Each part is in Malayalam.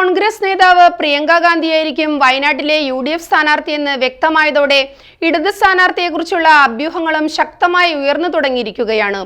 കോൺഗ്രസ് നേതാവ് പ്രിയങ്ക ഗാന്ധിയായിരിക്കും വയനാട്ടിലെ യു ഡി എഫ് സ്ഥാനാർത്ഥിയെന്ന് വ്യക്തമായതോടെ ഇടത് സ്ഥാനാർത്ഥിയെക്കുറിച്ചുള്ള അഭ്യൂഹങ്ങളും ശക്തമായി ഉയർന്നു തുടങ്ങിയിരിക്കുകയാണ്.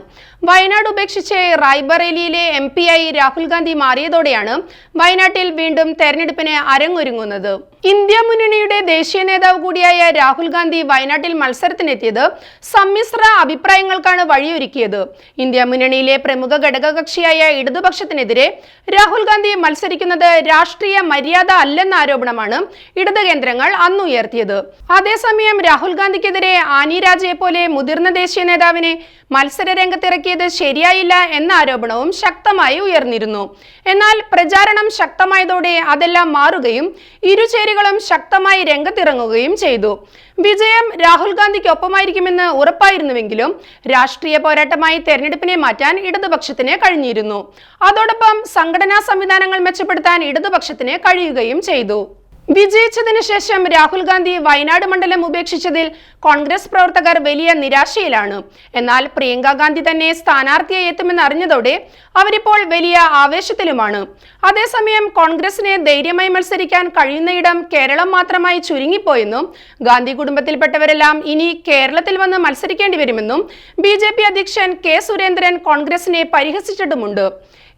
വയനാട് ഉപേക്ഷിച്ച് റായ്ബറേലിയിലെ എം ആയി രാഹുൽ ഗാന്ധി മാറിയതോടെയാണ് വയനാട്ടിൽ വീണ്ടും തെരഞ്ഞെടുപ്പിന് അരങ്ങൊരുങ്ങുന്നത്. ഇന്ത്യ മുന്നണിയുടെ ദേശീയ നേതാവ് കൂടിയായ രാഹുൽ ഗാന്ധി വയനാട്ടിൽ മത്സരത്തിനെത്തിയത് സമ്മിശ്ര അഭിപ്രായങ്ങൾക്കാണ് വഴിയൊരുക്കിയത്. ഇന്ത്യ മുന്നണിയിലെ പ്രമുഖ ഘടകകക്ഷിയായ ഇടതുപക്ഷത്തിനെതിരെ രാഹുൽ ഗാന്ധി മത്സരിക്കുന്നത് രാഷ്ട്രീയ മര്യാദ അല്ലെന്ന ആരോപണമാണ് ഇടതു കേന്ദ്രങ്ങൾ അന്നുയർത്തിയത് അതേസമയം രാഹുൽ ഗാന്ധിക്കെതിരെ ആനി രാജയെ പോലെ മുതിർന്ന ദേശീയ നേതാവിനെ മത്സര രംഗത്തിറക്കിയത് ശരിയായില്ല എന്ന ആരോപണവും ശക്തമായി ഉയർന്നിരുന്നു. എന്നാൽ പ്രചാരണം ശക്തമായതോടെ അതെല്ലാം മാറുകയും ഇരുചേരികളും ശക്തമായി രംഗത്തിറങ്ങുകയും ചെയ്തു. വിജയം രാഹുൽ ഗാന്ധിക്ക് ഗാന്ധിക്കൊപ്പമായിരിക്കുമെന്ന് ഉറപ്പായിരുന്നുവെങ്കിലും രാഷ്ട്രീയ പോരാട്ടമായി തെരഞ്ഞെടുപ്പിനെ മാറ്റാൻ ഇടതുപക്ഷത്തിന് കഴിഞ്ഞിരുന്നു. അതോടൊപ്പം സംഘടനാ സംവിധാനങ്ങൾ മെച്ചപ്പെടുത്താൻ ഇടതുപക്ഷത്തിന് കഴിയുകയും ചെയ്തു. വിജയിച്ചതിനു ശേഷം രാഹുൽ ഗാന്ധി വയനാട് മണ്ഡലം ഉപേക്ഷിച്ചതിൽ കോൺഗ്രസ് പ്രവർത്തകർ വലിയ നിരാശയിലാണ്. എന്നാൽ പ്രിയങ്ക ഗാന്ധി തന്നെ സ്ഥാനാർത്ഥിയായി എത്തുമെന്ന് അറിഞ്ഞതോടെ അവരിപ്പോൾ വലിയ ആവേശത്തിലുമാണ്. അതേസമയം കോൺഗ്രസിനെ ധൈര്യമായി മത്സരിക്കാൻ കഴിയുന്നയിടം കേരളം മാത്രമായി ചുരുങ്ങിപ്പോയെന്നും ഗാന്ധി കുടുംബത്തിൽപ്പെട്ടവരെല്ലാം ഇനി കേരളത്തിൽ വന്ന് മത്സരിക്കേണ്ടി വരുമെന്നും ബി അധ്യക്ഷൻ കെ സുരേന്ദ്രൻ കോൺഗ്രസിനെ പരിഹസിച്ചിട്ടുമുണ്ട്.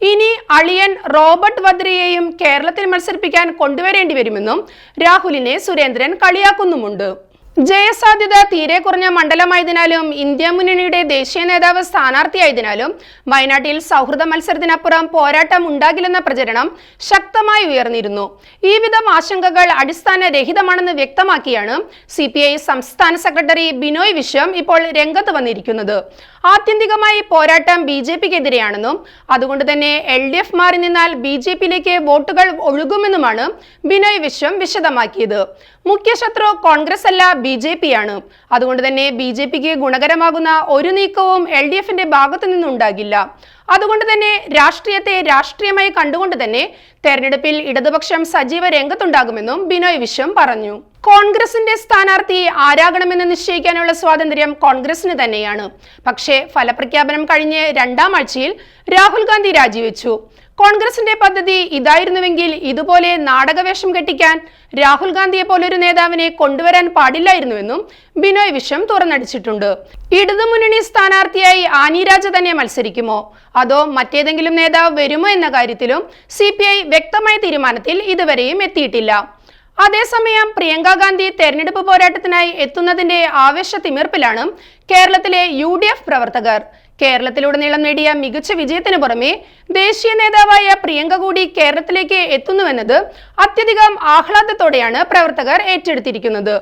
ഇനി അളിയൻ റോബർട്ട് വദ്രയെയും കേരളത്തിൽ മത്സരിപ്പിക്കാൻ കൊണ്ടുവരേണ്ടി വരുമെന്നും രാഹുലിനെ സുരേന്ദ്രൻ കളിയാക്കുന്നുമുണ്ട്. ജയസാധ്യത തീരെ കുറഞ്ഞ മണ്ഡലമായതിനാലും ഇന്ത്യ മുന്നണിയുടെ ദേശീയ നേതാവ് സ്ഥാനാർത്ഥിയായതിനാലും വയനാട്ടിൽ സൗഹൃദ മത്സരത്തിനപ്പുറം പോരാട്ടം ഉണ്ടാകില്ലെന്ന പ്രചരണം ശക്തമായി ഉയർന്നിരുന്നു. ഈ വിധം ആശങ്കകൾ അടിസ്ഥാനരഹിതമാണെന്ന് വ്യക്തമാക്കിയാണ് സി സംസ്ഥാന സെക്രട്ടറി ബിനോയ് വിശ്വം ഇപ്പോൾ രംഗത്ത് വന്നിരിക്കുന്നത്. ആത്യന്തികമായി പോരാട്ടം ബി ജെ പിക്കെതിരെയാണെന്നും അതുകൊണ്ട് തന്നെ എൽ ഡി എഫ് മാറി നിന്നാൽ ബി ജെ പിയിലേക്ക് വോട്ടുകൾ ഒഴുകുമെന്നുമാണ് ബിനോയ് വിശ്വം വിശദമാക്കിയത്. മുഖ്യശത്രു കോൺഗ്രസ് അല്ല ബി ജെ പി ആണ് അതുകൊണ്ട് തന്നെ ബി ജെ പിക്ക് ഗുണകരമാകുന്ന ഒരു നീക്കവും എൽ ഡി എഫിന്റെ ഭാഗത്തു നിന്നുണ്ടാകില്ല. അതുകൊണ്ട് തന്നെ രാഷ്ട്രീയത്തെ രാഷ്ട്രീയമായി കണ്ടുകൊണ്ട് തന്നെ തെരഞ്ഞെടുപ്പിൽ ഇടതുപക്ഷം സജീവ രംഗത്തുണ്ടാകുമെന്നും ബിനോയ് വിശ്വം പറഞ്ഞു. കോൺഗ്രസിന്റെ സ്ഥാനാർത്ഥിയെ ആരാകണമെന്ന് നിശ്ചയിക്കാനുള്ള സ്വാതന്ത്ര്യം കോൺഗ്രസിന് തന്നെയാണ്. പക്ഷേ ഫലപ്രഖ്യാപനം കഴിഞ്ഞ് രണ്ടാം ആഴ്ചയിൽ രാഹുൽ ഗാന്ധി രാജിവെച്ചു. കോൺഗ്രസിന്റെ പദ്ധതി ഇതായിരുന്നുവെങ്കിൽ ഇതുപോലെ നാടകവേഷം കെട്ടിക്കാൻ രാഹുൽ ഗാന്ധിയെ പോലൊരു നേതാവിനെ കൊണ്ടുവരാൻ പാടില്ലായിരുന്നുവെന്നും ബിനോയ് വിഷം തുറന്നടിച്ചിട്ടുണ്ട്. ഇടതുമുന്നണി സ്ഥാനാർത്ഥിയായി ആനി രാജ തന്നെ മത്സരിക്കുമോ? അതോ മറ്റേതെങ്കിലും നേതാവ് വരുമോ എന്ന കാര്യത്തിലും സി വ്യക്തമായ തീരുമാനത്തിൽ ഇതുവരെയും എത്തിയിട്ടില്ല. അതേസമയം പ്രിയങ്ക ഗാന്ധി തെരഞ്ഞെടുപ്പ് പോരാട്ടത്തിനായി എത്തുന്നതിന്റെ ആവേശ തിമിർപ്പിലാണ് കേരളത്തിലെ യു പ്രവർത്തകർ. കേരളത്തിലുടനീളം നേടിയ മികച്ച വിജയത്തിന് പുറമെ ദേശീയ നേതാവായ പ്രിയങ്ക കൂടി കേരളത്തിലേക്ക് എത്തുന്നുവെന്നത് അത്യധികം ആഹ്ലാദത്തോടെയാണ് പ്രവർത്തകർ ഏറ്റെടുത്തിരിക്കുന്നത്.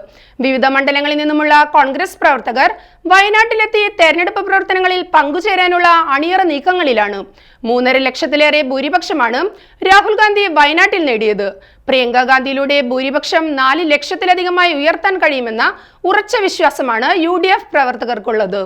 വിവിധ മണ്ഡലങ്ങളിൽ നിന്നുമുള്ള കോൺഗ്രസ് പ്രവർത്തകർ വയനാട്ടിലെത്തി തെരഞ്ഞെടുപ്പ് പ്രവർത്തനങ്ങളിൽ പങ്കുചേരാനുള്ള അണിയറ നീക്കങ്ങളിലാണ്. മൂന്നര ലക്ഷത്തിലേറെ ഭൂരിപക്ഷമാണ് രാഹുൽ ഗാന്ധി വയനാട്ടിൽ നേടിയത്. പ്രിയങ്ക ഗാന്ധിയിലൂടെ ഭൂരിപക്ഷം നാല് ലക്ഷത്തിലധികമായി ഉയർത്താൻ കഴിയുമെന്ന ഉറച്ച വിശ്വാസമാണ് യു പ്രവർത്തകർക്കുള്ളത്.